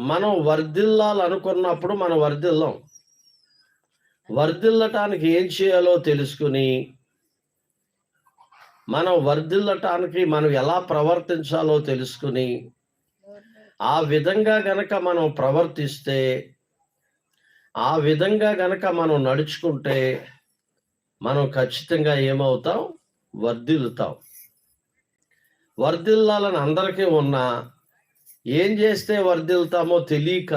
మనం వర్ధిల్లాలనుకున్నప్పుడు మనం వర్ధిల్లాం. వర్ధిల్లటానికి ఏం చేయాలో తెలుసుకుని మనం వర్ధిల్లటానికి మనం ఎలా ప్రవర్తించాలో తెలుసుకుని ఆ విధంగా గనక మనం ప్రవర్తిస్తే ఆ విధంగా గనక మనం నడుచుకుంటే మనం ఖచ్చితంగా ఏమవుతాం? వర్ధిల్లుతాం. వర్ధిల్లాలని అందరికీ ఉన్నా ఏం చేస్తే వర్ధిల్తామో తెలియక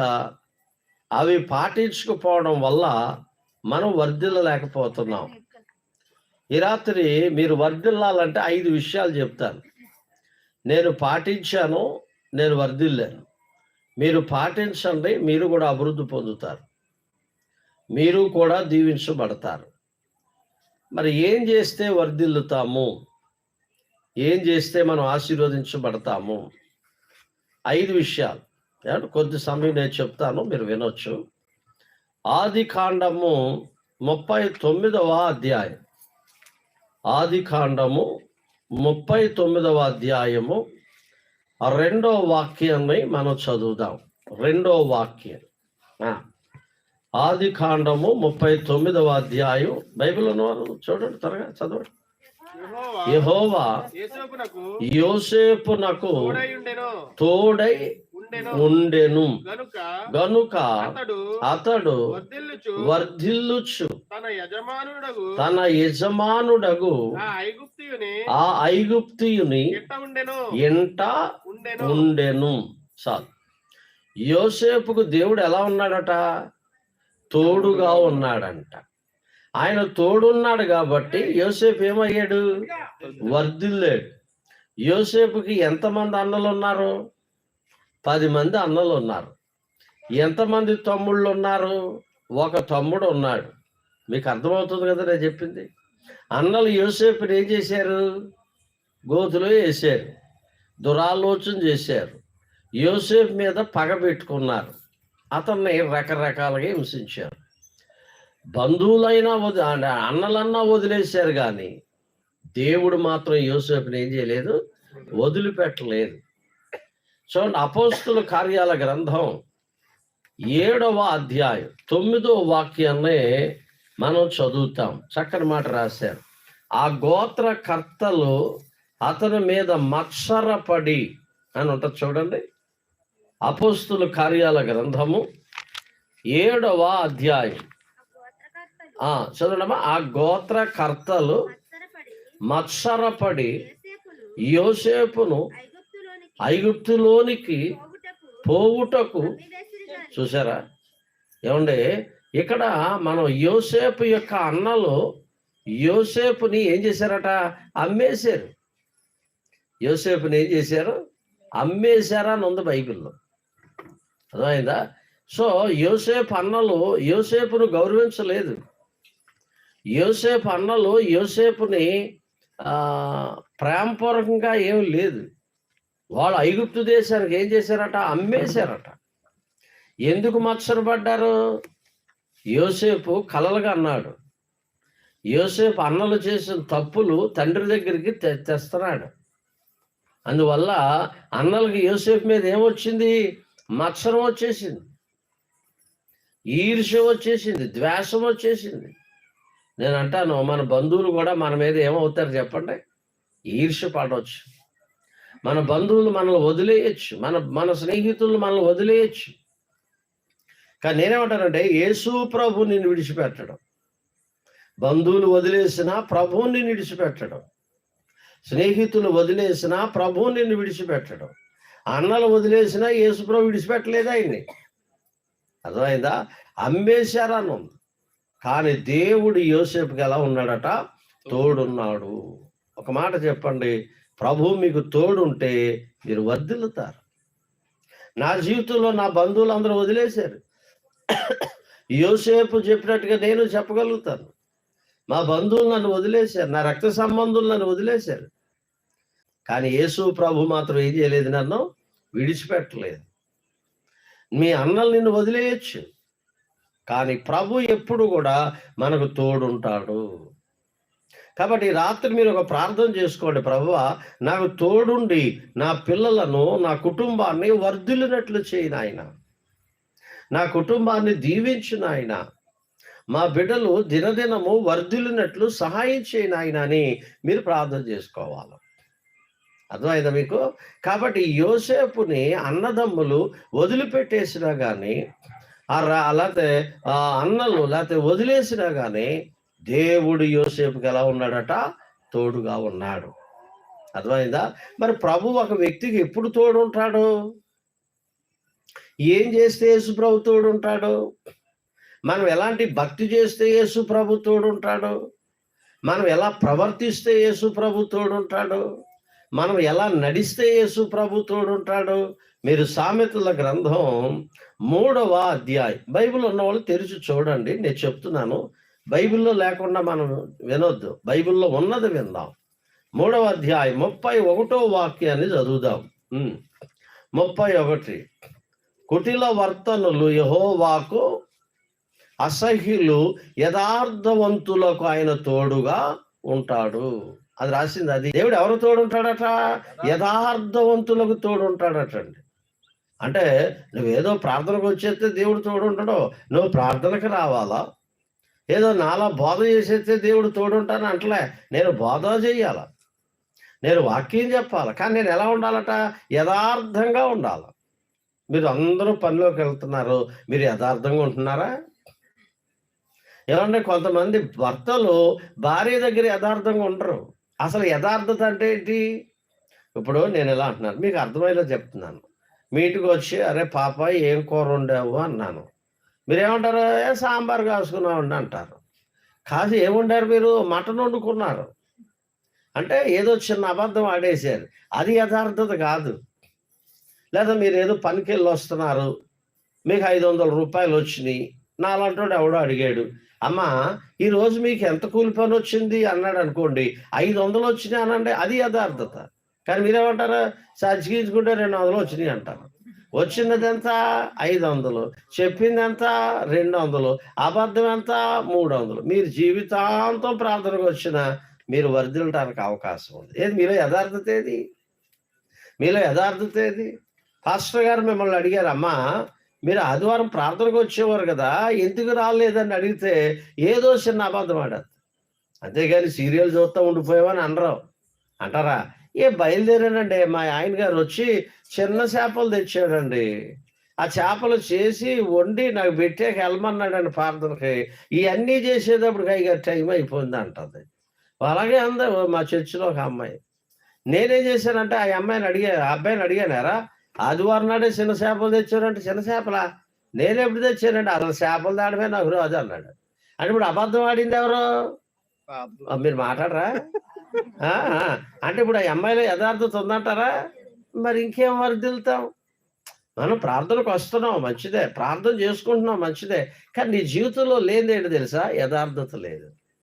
అవి పాటించకపోవడం వల్ల మనం వర్ధిల్లలేకపోతున్నాం. ఈ రాత్రి మీరు వర్ధిల్లాలంటే ఐదు విషయాలు చెప్తాను. నేను పాటించాను నేను వర్ధిల్లాను. మీరు పాటించండి మీరు కూడా అభివృద్ధి పొందుతారు. మీరు కూడా దీవించబడతారు. మరి ఏం చేస్తే వర్ధిల్లుతాము? ఏం చేస్తే మనం ఆశీర్వదించబడతాము? ఐదు విషయాలు. కొద్ది సమయం నేను చెప్తాను మీరు వినొచ్చు. ఆది కాండము ముప్పై తొమ్మిదవ అధ్యాయం. ఆది కాండము ముప్పై తొమ్మిదవ అధ్యాయము రెండో వాక్యాన్ని మనం చదువుదాం. రెండో వాక్యం. ఆది కాండము ముప్పై తొమ్మిదవ అధ్యాయం. బైబిల్ ఉన్నవారు చూడండి త్వరగా చదవండి. యెహోవా యేసోపునకు తోడై ఉండెను. గనుక అతడు వర్ధిల్లుచు తన యజమానుడగు ఆ ఐగుప్తియుని ఎంట ఉండెను. ఉండెను. చాలు. యోసేపుకు దేవుడు ఎలా ఉన్నాడట? తోడుగా ఉన్నాడంట. ఆయన తోడున్నాడు కాబట్టి యోసేపు ఏమయ్యాడు? వర్ధిల్లాడు. యోసేపుకి ఎంతమంది అన్నలు ఉన్నారు పది మంది అన్నలు ఉన్నారు ఎంతమంది తమ్ముళ్ళు ఉన్నారు ఒక తమ్ముడు ఉన్నాడు. మీకు అర్థమవుతుంది కదా నేను చెప్పింది? అన్నలు యోసేపుని ఏం చేశారు? గోతులో వేసారు దురాలోచన చేశారు. యోసేపు మీద పగ పెట్టుకున్నారు. అతన్ని రకరకాలుగా హింసించారు. బంధువులైనా వది అన్నలన్నా వదిలేశారు కానీ దేవుడు మాత్రం యోసేపుని ఏం చేయలేదు వదిలిపెట్టలేదు. చూడండి అపోస్తుల కార్యాల గ్రంథం ఏడవ అధ్యాయం తొమ్మిదో వాక్యాన్ని మనం చదువుతాం. చక్కని మాట రాశారు. ఆ గోత్ర కర్తలు అతని మీద మత్సరపడి అని ఉంటుంది చూడండి. అపోస్తుల కార్యాల గ్రంథము ఏడవ అధ్యాయం చదవడమ్మా. ఆ గోత్ర కర్తలు మత్సరపడి యోసేపును ఐగుప్తులోనికి పోవుటకు చూసారా? ఏమండి ఇక్కడ మనం యోసేపు యొక్క అన్నలు యోసేపుని ఏం చేశారట? అమ్మేశారు. యోసేపుని ఏం చేశారు? అమ్మేశారా అని ఉంది బైబిల్లో. అర్థమైందా? సో యోసేపు అన్నలు యోసేపును గౌరవించలేదు. యోసేపు అన్నలు యోసేపుని ప్రేమపూర్వకంగా ఏం లేదు. వాళ్ళు ఐగుప్తు దేశానికి ఏం చేశారట? అమ్మేశారట. ఎందుకు మత్సరపడ్డారు యోసేపు కలలుగా అన్నాడు. యోసేపు అన్నలు చేసిన తప్పులు తండ్రి దగ్గరికి తె- తెస్తున్నాడు. అందువల్ల అన్నలకి యోసేపు మీద ఏమొచ్చింది? మత్సరం వచ్చేసింది. ఈర్ష్య వచ్చేసింది. ద్వేషం వచ్చేసింది. నేను అంటాను మన బంధువులు కూడా మన మీద ఏమవుతారు చెప్పండి? ఈర్ష్య పడవచ్చు మన బంధువులు మనల్ని వదిలేయచ్చు. మన మన స్నేహితులు మనల్ని వదిలేయచ్చు. కానీ నేనేమంటానంటే యేసు ప్రభు నిన్ను విడిచిపెట్టడం. బంధువులు వదిలేసిన ప్రభువుని విడిచిపెట్టడం. స్నేహితులు వదిలేసిన ప్రభువుని నిన్ను విడిచిపెట్టడం. అన్నలు వదిలేసినా యేసు ప్రభు విడిచిపెట్టలేదు ఆయన్ని. అర్థమైందా? అమ్మేశారని ఉంది కానీ దేవుడు యోసేపుకి ఎలా ఉన్నాడట? తోడున్నాడు. ఒక మాట చెప్పండి. ప్రభు మీకు తోడుంటే మీరు వర్ధిల్లుతారు. నా జీవితంలో నా బంధువులు అందరూ వదిలేశారు. యోసేపు చెప్పినట్టుగా నేను చెప్పగలుగుతాను. మా బంధువులు నన్ను వదిలేశారు. నా రక్త సంబంధులు నన్ను వదిలేశారు. కానీ యేసు ప్రభు మాత్రం ఏం చేయలేదు నన్ను విడిచిపెట్టలేదు. మీ అన్నలు నిన్ను వదిలేయచ్చు. కానీ ప్రభు ఎప్పుడు కూడా మనకు తోడుంటాడు. కాబట్టి రాత్రి మీరు ఒక ప్రార్థన చేసుకోండి ప్రభువ నాకు తోడుండి నా పిల్లలను నా కుటుంబాన్ని వర్ధిల్లినట్లు చేయి నాయన. నా కుటుంబాన్ని దీవించు నాయన. మా బిడ్డలు దినదినము వర్ధిల్లినట్లు సహాయం చేయి నాయన అని మీరు ప్రార్థన చేసుకోవాలి. అర్థమైందా మీకు? కాబట్టి యోసేపుని అన్నదమ్ములు వదిలిపెట్టేసినా కానీ ఆ లేకపోతే ఆ అన్నలు లేకపోతే వదిలేసినా కానీ దేవుడు యోసేపుకి ఎలా ఉన్నాడట? తోడుగా ఉన్నాడు. అర్థమైందా? మరి ప్రభు ఒక వ్యక్తికి ఎప్పుడు తోడు ఉంటాడు ఏం చేస్తే యేసు ప్రభు తోడు ఉంటాడు మనం ఎలాంటి భక్తి చేస్తే యేసు ప్రభు తోడు ఉంటాడు మనం ఎలా ప్రవర్తిస్తే యేసు ప్రభు తోడు ఉంటాడు మనం ఎలా నడిస్తే యేసు ప్రభు తోడు ఉంటాడు మీరు సామెతల గ్రంథం మూడవ అధ్యాయం. బైబిల్ ఉన్న వాళ్ళు తెరిచి చూడండి నేను చెప్తున్నాను. బైబిల్లో లేకుండా మనం వినొద్దు. బైబిల్లో ఉన్నది విందాం. మూడవ అధ్యాయం ముప్పై ఒకటో వాక్యాన్ని చదువుదాం. ముప్పై ఒకటి. కుటిల వర్తనులు యహోవాకు అసహ్యులు యథార్థవంతులకు ఆయన తోడుగా ఉంటాడు. అది రాసింది అది. దేవుడు ఎవరు తోడుంటాడట? యథార్థవంతులకు తోడు అంటే నువ్వేదో ప్రార్థనకు వచ్చేస్తే దేవుడు తోడుంటాడు నువ్వు ప్రార్థనకు రావాలా? ఏదో నాలా బోధ చేసేస్తే దేవుడు తోడుంటాను అంటలే. నేను బోధ చెయ్యాల నేను వాక్యం చెప్పాలి. కానీ నేను ఎలా ఉండాలట? యథార్థంగా ఉండాలి. మీరు అందరూ పనిలోకి వెళ్తున్నారు. మీరు యథార్థంగా ఉంటున్నారా? ఏమంటే కొంతమంది భర్తలు భార్య దగ్గర యథార్థంగా ఉండరు. అసలు యథార్థత అంటే ఏంటి? ఇప్పుడు నేను ఎలా అంటున్నాను? మీకు అర్థమయ్యేలా చెప్తున్నాను. మీ వచ్చి అరే పాప ఏం కూర వండావు? అన్నాను. మీరేమంటారు? ఏ సాంబార్ కాసుకున్నామండి అంటారు. కాదు ఏముండారు మీరు? మటన్ వండుకున్నారు. అంటే ఏదో చిన్న అబద్ధం ఆడేశారు. అది యథార్థత కాదు. లేదా మీరు ఏదో పనికి వెళ్ళి వస్తున్నారు. మీకు ఐదు వందల రూపాయలు వచ్చినాయి. నాలంటోడు ఎవడో అడిగాడు. అమ్మా ఈరోజు మీకు ఎంత కూలి పని వచ్చింది? అన్నాడు అనుకోండి. ఐదు వందలు వచ్చినాయి అనండి అది యథార్థత. కానీ మీరేమంటారు? సజ్జిగించుకుంటే రెండు వందలు వచ్చినాయి అంటారు. వచ్చినది ఎంత? ఐదు వందలు. చెప్పింది ఎంత? రెండు వందలు. అబద్ధం ఎంత? మూడు వందలు. మీరు జీవితాంతం ప్రార్థనకు వచ్చిన మీరు వర్ధిల్లటానికి అవకాశం ఉంది. ఏది? మీలో యథార్థత ఏది? మీలో యథార్థత ఏది? పాస్టర్ గారు మిమ్మల్ని అడిగారు అమ్మా మీరు ఆదివారం ప్రార్థనకు వచ్చేవారు కదా ఎందుకు రాలేదని అడిగితే ఏదో చిన్న అబద్ధం ఆడారు. అంతేగాని సీరియల్ చూస్తూ ఉండిపోయామని అనరు అంటారా? ఏ బయలుదేరానండి. మా ఆయన గారు వచ్చి చిన్న చేపలు తెచ్చాడండి. ఆ చేపలు చేసి వండి నాకు పెట్టాక వెళ్ళమన్నాడండి ప్రార్థనకి ఇవన్నీ చేసేటప్పుడు ఇక టైం అయిపోయింది అంటది. అలాగే అంది మా చర్చిలో ఒక అమ్మాయి. నేనేం చేశానంటే ఆ అమ్మాయిని అడిగా ఆ అబ్బాయిని అడిగానారా? ఆదివారం నాడే చిన్న చేపలు తెచ్చారంటే చిన్న చేపలా? నేను ఎప్పుడు తెచ్చానండి? అసలు చేపలు దాడమే నాకు రోజు అన్నాడు. అంటే ఇప్పుడు అబద్ధం ఆడింది ఎవరు? మీరు మాట్లాడరా. అంటే ఇప్పుడు ఆ అమ్మాయిలో యథార్థత ఉందంటారా? మరి ఇంకేం వర్దిల్తాం మనం ప్రార్థనకు వస్తున్నాం మంచిదే. ప్రార్థన చేసుకుంటున్నాం మంచిదే. కానీ నీ జీవితంలో లేనిదేంటి తెలుసా? యథార్థత లేదు.